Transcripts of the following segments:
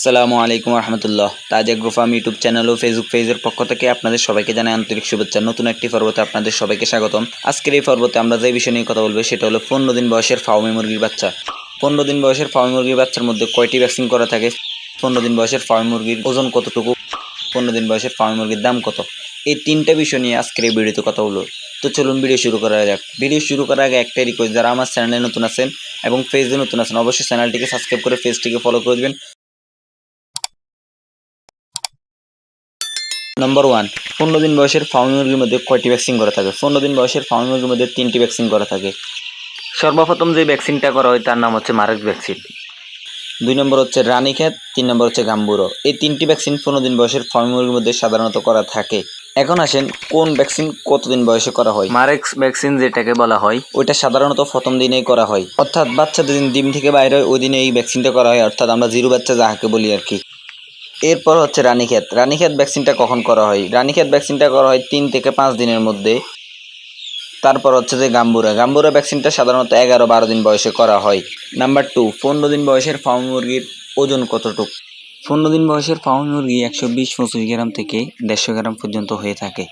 আসসালামু আলাইকুম রহমতুল্লাহ Taj agro farm YouTube channel ও Facebook পেজের পক্ষ থেকে আপনাদের সবাইকে জানাই আন্তরিক শুভেচ্ছা। নতুন একটি পর্বতে আপনাদের সবাইকে স্বাগতম। আজকের এই পর্বতে আমরা যে বিষয় নিয়ে কথা বলব, সেটা হলো পনেরো দিন বয়সের ফাউমি মুরগির বাচ্চা। পনেরো দিন বয়সের ফাউমি মুরগির বাচ্চার মধ্যে কয়টি ভ্যাকসিন করা থাকে? পনেরো দিন বয়সের ফাউমি মুরগির ওজন কতটুকু? পনেরো দিন বয়সের ফাউমি মুরগির দাম কত? এই তিনটা বিষয় নিয়ে আজকের এই ভিডিওতে কথা বলব। তো চলুন ভিডিও শুরু করা যাক। ভিডিও শুরু করার আগে একটাই রিকোয়েস্ট যারা আমার চ্যানেলে নতুন আছেন এবং পেজে নতুন আছেন, অবশ্যই চ্যানেলটিকে সাবস্ক্রাইব করে পেজটিকে ফলো করে দেবেন। নম্বর ওয়ান পনেরো দিন বয়সের ফার্মি মুরগির মধ্যে কয়টি ভ্যাকসিন করা থাকে? পনেরো দিন বয়সের ফার্মি মুরগির মধ্যে তিনটি ভ্যাকসিন করা থাকে। সর্বপ্রথম যে ভ্যাকসিনটা করা হয়, তার নাম হচ্ছে মারেক ভ্যাকসিন দুই নম্বর হচ্ছে রানীক্ষেত তিন নম্বর হচ্ছে গাম্বুরো। এই তিনটি ভ্যাকসিন পনেরো দিন বয়সের ফার্মি মুরগির মধ্যে সাধারণত করা থাকে। এখন আসেন, কোন ভ্যাকসিন কতদিন বয়সে করা হয়? মারেক্স ভ্যাকসিন যেটাকে বলা হয়, ওইটা সাধারণত প্রথম দিনেই করা হয়। অর্থাৎ বাচ্চা যেদিন ডিম থেকে বাইরে হয়, ওই দিনে এই ভ্যাকসিনটা করা হয়। অর্থাৎ আমরা জিরো বাচ্চা যাহাকে বলি আর কি। এরপর হচ্ছে রানীক্ষেত। রানীক্ষেত ভ্যাকসিনটা কখন করা হয়? রানীক্ষেত ভ্যাকসিনটা করা হয় তিন থেকে পাঁচ দিনের মধ্যে। তারপর হচ্ছে যে গাম্বুরা। গাম্বুরা ভ্যাকসিনটা সাধারণত এগারো বারো দিন বয়সে করা হয়। নাম্বার টু, পনেরো দিন বয়সের ফার্ম মুরগির ওজন কতটুকু? পনেরো দিন বয়সের ফার্ম মুরগি একশো বিশ পঁচিশ গ্রাম থেকে দেড়শো গ্রাম পর্যন্ত হয়ে থাকে।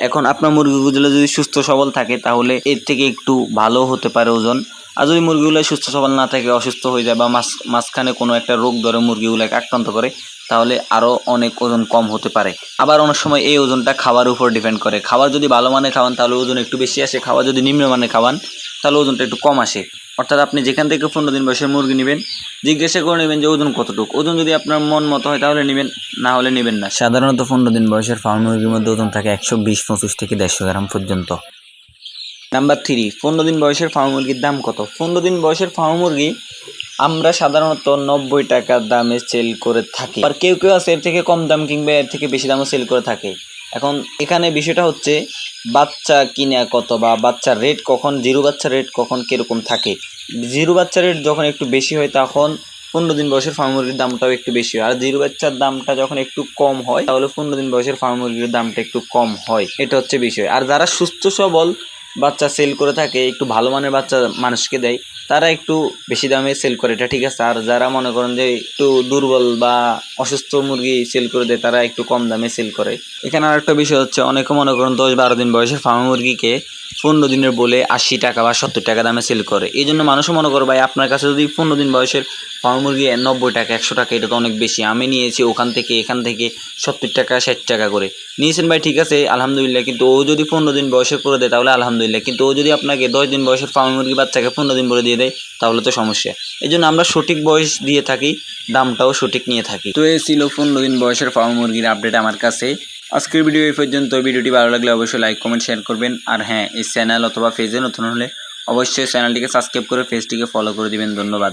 এখন আপনার মুরগিগুলো যদি সুস্থ সবল থাকে, তাহলে এর থেকে একটু ভালো হতে পারে ওজন। আর যদি মুরগিগুলো সুস্থ সবল না থাকে, অসুস্থ হয়ে যায় বা মাঝ মাঝখানে কোনো একটা রোগ ধরে মুরগিগুলোকে আক্রান্ত করে তাহলে আরও অনেক ওজন কম হতে পারে। আবার অনেক সময় এই ওজনটা খাবার উপর ডিপেন্ড করে। খাবার যদি ভালো মানে খাওয়ান তাহলে ওজন একটু বেশি আসে। খাবার যদি নিম্ন মানে খাওয়ান তাহলে ওজনটা একটু কম আসে। অর্থাৎ আপনি যেখান থেকে পনেরো দিন বয়সের মুরগি নেবেন জিজ্ঞাসা করে নেবেন যে ওজন কতটুকু। ওজন যদি আপনার মন মতো হয় তাহলে নেবেন না হলে নেবেন না। সাধারণত পনেরো দিন বয়সের ফার্ম মুরগির মধ্যে ওজন থাকে একশো বিশ পঁচিশ থেকে দেড়শো গ্রাম পর্যন্ত। নাম্বার থ্রি পনেরো দিন বয়সের ফার্ম মুরগির দাম কত? পনেরো দিন বয়সের ফার্ম মুরগি আমরা সাধারণত নব্বই টাকার দামে সেল করে থাকি। আর কেউ কেউ আছে এর থেকে কম দাম কিংবা এর থেকে বেশি দামও সেল করে থাকে। এখন এখানে বিষয়টা হচ্ছে, বাচ্চা কিনা কত বা বাচ্চার রেট কখন, জিরো বাচ্চার রেট কখন কীরকম থাকে? জিরো বাচ্চার রেট যখন একটু বেশি হয় তখন পনেরো দিন বয়সের ফার্ম মুরগির দামটাও একটু বেশি হয়। আর জিরো বাচ্চার দামটা যখন একটু কম হয়, তাহলে পনেরো দিন বয়সের ফার্ম মুরগির দামটা একটু কম হয়। এটা হচ্ছে বিষয়। আর যারা সুস্থ সবল বাচ্চা সেল করে থাকে, একটু ভালো মানের বাচ্চা মানুষকে দেয়, তারা একটু বেশি দামে সেল করে, এটা ঠিক আছে। আর যারা মনে করেন যে একটু দুর্বল বা অসুস্থ মুরগি সেল করে দেয়, তারা একটু কম দামে সেল করে। এখানে আর একটা বিষয় হচ্ছে, অনেকে মনে করেন দশ বারো দিন বয়সের ফার্ম মুরগিকে পনেরো দিনের বলে আশি টাকা বা সত্তর টাকা দামে সেল করে। এই জন্য মানুষও মনে করে ভাই, আপনার কাছে যদি পনেরো দিন বয়সের ফার্ম মুরগি নব্বই টাকা, একশো টাকা, এটা তো অনেক বেশি। আমি নিয়েছি ওখান থেকে, এখান থেকে সত্তর টাকা, ষাট টাকা করে। নিয়েছেন, ভাই, ঠিক আছে, আলহামদুলিল্লাহ, কিন্তু ও যদি পনেরো দিন বয়সের করে দেয়, তাহলে আলহামদুলিল্লাহ। কিন্তু ও যদি আপনাকে দশ দিন বয়সের ফার্ম মুরগি বাচ্চাকে পনেরো দিন বলে দিয়ে দেয়, তাহলে তো সমস্যা। এই জন্য আমরা সঠিক বয়স দিয়ে থাকি, দামটাও সঠিক নিয়ে থাকি। তো এই ছিল পনেরো দিন বয়সের ফার্ম মুরগির আপডেট আমার কাছে। আজকের ভিডিও এই পর্যন্ত। ভিডিওটি ভালো লাগলে অবশ্যই লাইক কমেন্ট শেয়ার করবেন। আর হ্যাঁ এই চ্যানেল অথবা পেজে নতুন হলে অবশ্যই চ্যানেলটিকে সাবস্ক্রাইব করে পেজটিকে ফলো করে দিবেন। ধন্যবাদ।